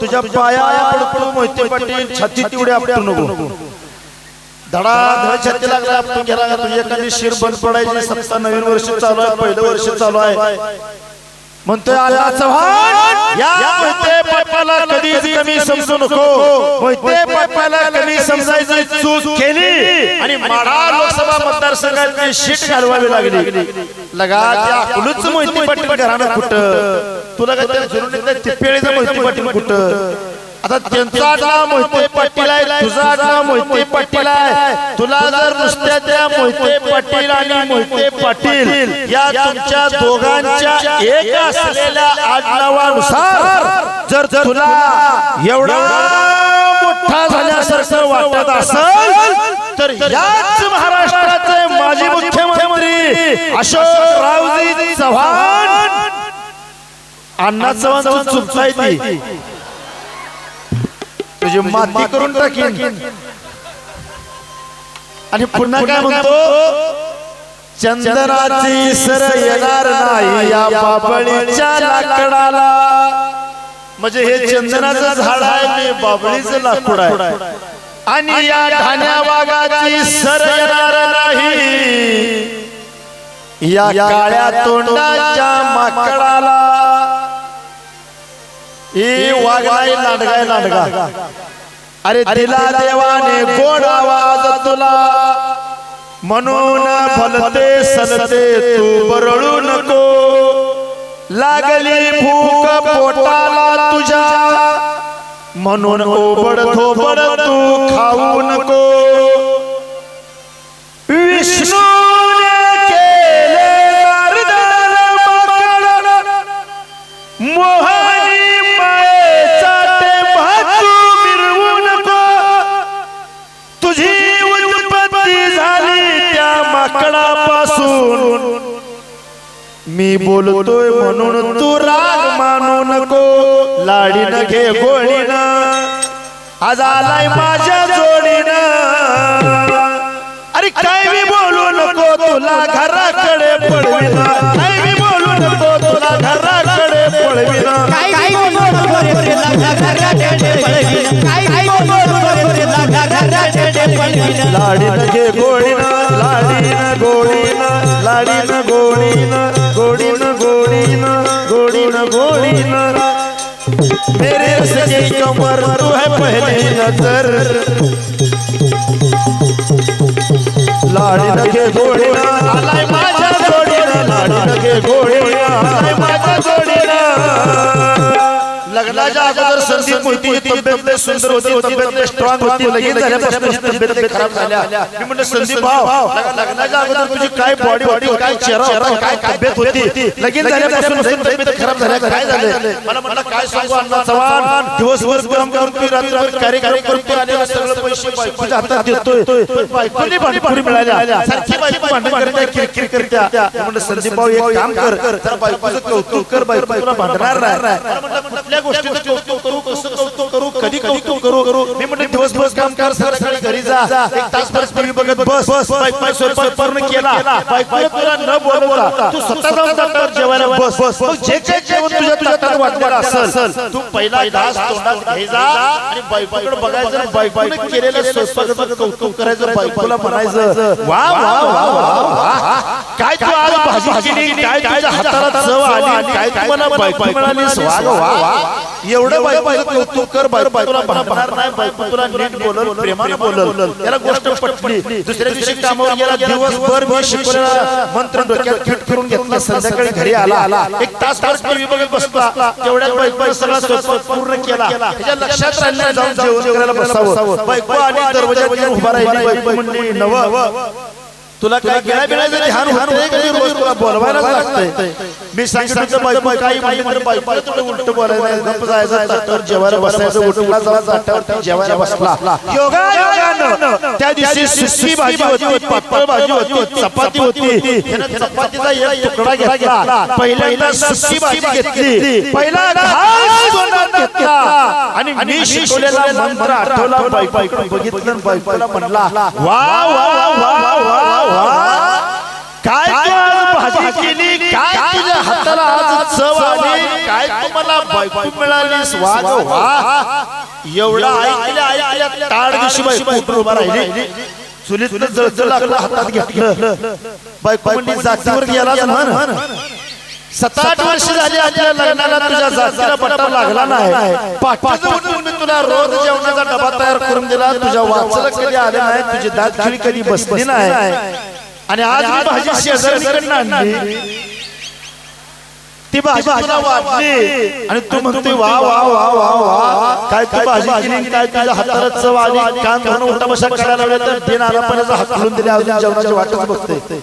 तुझ्या पाया पडतो मोहिते पाटील. छाती तेवढे आपटू नको धडा धड छाती लागला आपण गेला तुझी एखादी शिर बंद पडायची सत्ता नवीन वर्ष चालू आहे पहिलं वर्ष चालू आहे. म्हणतोय आला चव्हाण. या मोहिते कधीच कमी समजू नको. मोहिते पाटलाला कमी समजायची चूक केली. आणि माढा लोकसभा मतदारसंघात शीट घालवावी लागली. लगा त्या कुलूच मोहिते पाटील घराणं कुठं? तुला काय त्या जुनं तिपेळीचं मोहिते पाटील कुठं? आता त्यांचा आडनाव मोहिते पाटील आहे तुझा आडनाव मोहिते पाटील आहे. तुला जर नुसत्या त्या मोहिते पाटील आणि मोहिते पाटील या तुमच्या दोघांच्या एक असलेल्या आडनावानुसार जर तुला एवढा मोठा झाल्यासारखं वाटत असेल तर याच महाराष्ट्राचे माजी मुख्यमंत्री अशोक रावजी चव्हाण. अण्णा चव्हाण चुकताय ती. तुझी माती करून टाकीन. आणि पुन्हा काय म्हणतो? चंदनाची सर येणार नाही या बाबळीच्या लाकडाला. म्हणजे हे चंदनाचं झाड आहे मी बाबळीचं लाकूड आहे. आणि या ठाण्या वाघाची सर येणार नाही. या काळ्या तोंडाच्या माकडाला. ए वाघाई लांडगाय लांडगा अरे दिला देवाने गोड आवाज तुला. म्हणून फलते सलते तू बरळू नको. लागली भूक पोटाला तुझ्या. म्हणून ओबड थोबड तू खाऊ नको. माकडापासून मी बोलतोय म्हणून तू राग मानू नको. लाडीनं घे गोळीनं. आज आलाय माझ्या जोडीनं. अरे काय मी बोलू नको तुला घराकडे पडविना काय मी बोलू नको तुला घराकडे पडविना काय काय बोलू नको तुला घराकडे पळवीन. काय काय बोलू नको तुला घराकडे पळवीन. लाडीनं घे लाडीनं गोडीनं लाडीनं गोडीनं गोडीनं गोडीनं गोडीनं गोडीनं. मेरे सजे कमर तू है पहली नजर. लाडीनं घे गोडीनं संदीप मोहिती तब्येत लय सुंदर होती तब्येत स्ट्रॉंग होती लगेच झाल्यापासून तब्येत लय खराब झाल्या. मी म्हणलं संदीप लग- लग्नाच्या अगोदर तुझी काय बॉडी होती काय चेहरा होता काय तब्येत होती? लगेच झाल्यापासून तब्येत खराब झाल्या. काय झालं? मला म्हणलं काय सांगू अण्णा चव्हाण? दिवसभर काम करून तुम्ही रात्रभर कार्यक्रम करून तू आलेलं सगळं पैसे बायकोच्या हातात देतोय. बायकोने भांडपुरी मिळाल्या सारखी बायको भांडण करत्या किरकिर करत्या. म्हणलं संदीप भाऊ एक काम कर जरा बायकोचं कौतुक कर. बायको तुला भांडणार नाही कुठल्या गोष्टीचं कौतुक करू कसं कौतुक करू कधी कौतुक करू मी म्हणलं दिवसभर काम कर सकाळी घरी जा एक तास तास टीव्ही बघत बस बस बायको स्वयंपाक पूर्ण केला बायको तुला न बोलवता तू स्वतः जाऊन ताटावर जेवायला बस बस जे काही जेवण तुझ्या तुझ्या ताटात वाटलेलं असेल तू पहिला घास तोंडात घ्यायचा आणि बायकोकडे बघायचं बायकोने केलेलं स्वयंपाकाचं कौतुक करायचं बायकोला म्हणायचं वा वा वा वा काय तू बायको एवढं कर बायको. तुला भांडणार नाही बायको. तुला नीट बोलल प्रेमाने बोलल. याला गोष्ट पटली. दुसऱ्या दिवशी कामावर गेला दिवसभर मी शिकवलेला मंत्र डोक्यात फिट करून घेतला संध्याकाळी घरी आला. आला. एक तास तास टीव्ही बघत बसला. तेवढ्यात बायको सगळा स्वयंपाक पूर्ण केला. त्याच्या लक्षात राहिलं जाऊन जेवण करायला बसावं. बायको आणि उभा राहिली बायको म्हणली नव तुला काय गिळा बिळायचं ध्यान होतंय का नाही रोज तुला बोलवायला लागतंय. मी सांगितलं बायको काही बायको तुला उलट बोलायचं गप्प जायचं ताटावर जेवायला बसायचं उठला ताटावर जेवायला बसला. योगा योगानं त्या दिवशी सुशी भाजी होती पातळ भाजी होती चपाती होती चपातीचा एक तुकडा घेतला. पहिल्यांदा सुशी भाजी घेतली. पहिला घेतला आणि मी शिकवलेला मंत्र आठवला बघितलं बायकोला म्हणला वा वा वा वा वा केली काय तुझ्या हाताला आज चव आली? काय तुम्हाला बायको मिळालीस वा ग वा एवढा ऐकल्या ऐकल्या ताड दिवशी बायको उभा राहिली. चुलीत जळजळ लागलं हातात घेतलं. बायको जातीवर गेलाच म्हण. सात आठ वर्ष झाली आपल्या लग्नाला तुझ्या जातीला पट्टा लागला नाही. मी तुला रोज जेवणाचा डबा तयार करून दिला. तुझ्या वाचला कधी आले नाही. तुझी दात खिळी कधी बसली नाही. आणि आज मी भाजी शेजारीकडनं आणली ती भाजी तुला वाटली. आणि तू म्हणतोय वा वा वा वा वा. काय तू भाजी केली काय तुझ्या हाताला चव आली कान करायला तर बिन आला पण हकलून दिले अजून जेवणाची वाटच बघते